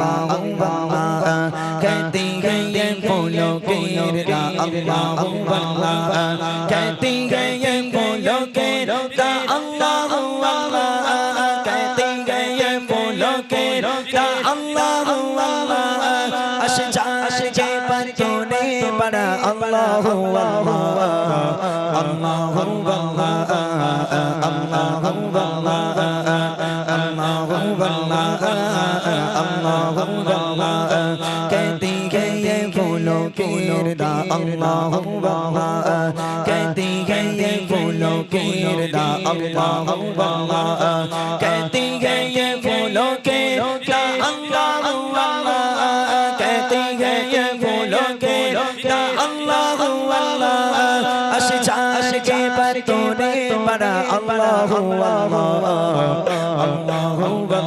कहती है ये फूलों के अल्लाह अल्लाह कहती है ये फूलों के रोता अल्लाह अल्लाह कहती है ये फूलों के रोता अल्लाह अल्लाह अशजाश के पर तूने बड़ा अल्लाह अल्लाह अल्लाह अल्लाह अल्लाह कहती है ये फूलों की रदा अल्लाह कहती है ये फूलों की रदा अल्लाह कहती है ये फूलों के क्या अल्लाह कहती है ये फूलों के क्या अल्लाह अशजार के पत्तों ने पड़ा अल्लाह अल्लाह अल्लाह अल्लाह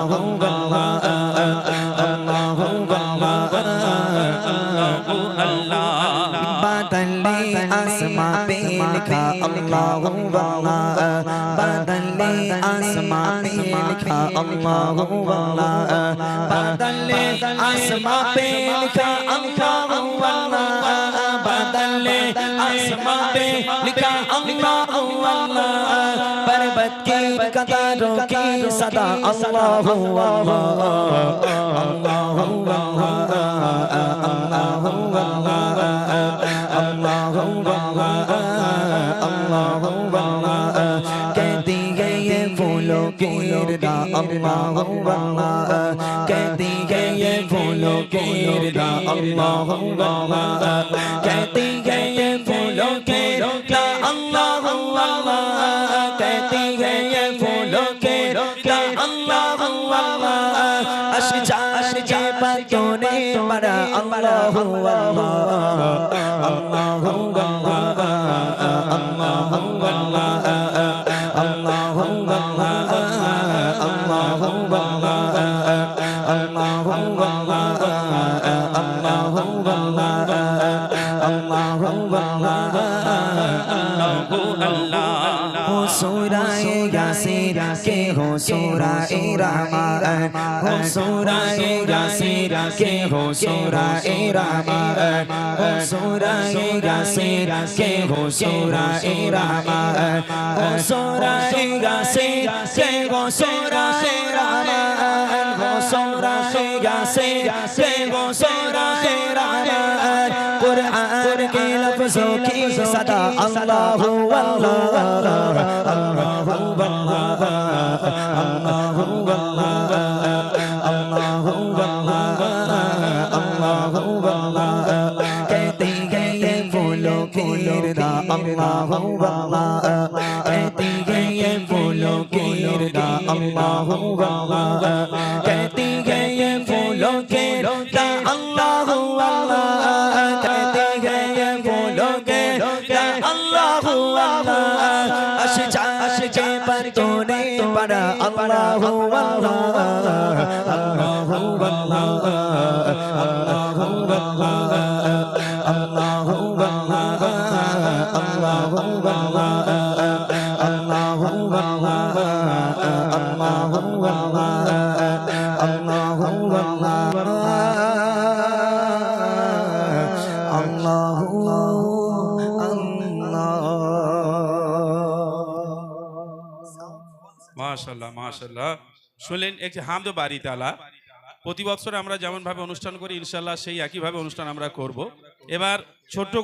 बदले आसमां पे लिखा अल्लाह वल्लाह बदले आसमां पे लिखा अल्लाह वल्लाह बदले आसमां पे लिखा अल्लाह वल्लाह बदले आसमां पे लिखा अल्लाह वल्लाह पर्वत की कतारों की सदा अल्लाह अल्लाह अल्लाह फूलों के रदा अल्लाह कहती है ये फूलों के रदा अल्लाह कहती है ये फूलों के रदा अल्लाह कहती है ये फूलों के रदा अल्लाह अशजाश के पत्तों ने बड़ा अल्लाह अल्लाह अल्लाह अल्लाह সুরায়ে ইয়াসিন কে হো সুরায়ে রহমান হো সুরায়ে ইয়াসিন কে হো সুরায়ে রহমান হো সুরায়ে ইয়াসিন কে হো সুরায়ে রহমান হো সুরায়ে ইয়াসিন কে হো সুরায়ে রহমান হো সুরায়ে ইয়াসিন কে হো সুরায়ে রহমান কুরআন के लफ्जों की सदा अल्लाह हु अल्लाह Allahu Allah कहते गए बोलो कीरदा Allahu Allah कहते गए बोलो कीरदा Allahu Allah कहते गए बोलो कीरदा Allahu Allah कहते गए बोलो कीरदा Allahu Allah अश जा अश जा पर तूने पढ़ा Allahu Allah মাশাল্লাহ শুনলেন একটি হামদ বাড়ি তালা প্রতি বছর আমরা যেমন ভাবে অনুষ্ঠান করি ইনশাল্লাহ সেই একইভাবে অনুষ্ঠান আমরা করব এবার ছোট্ট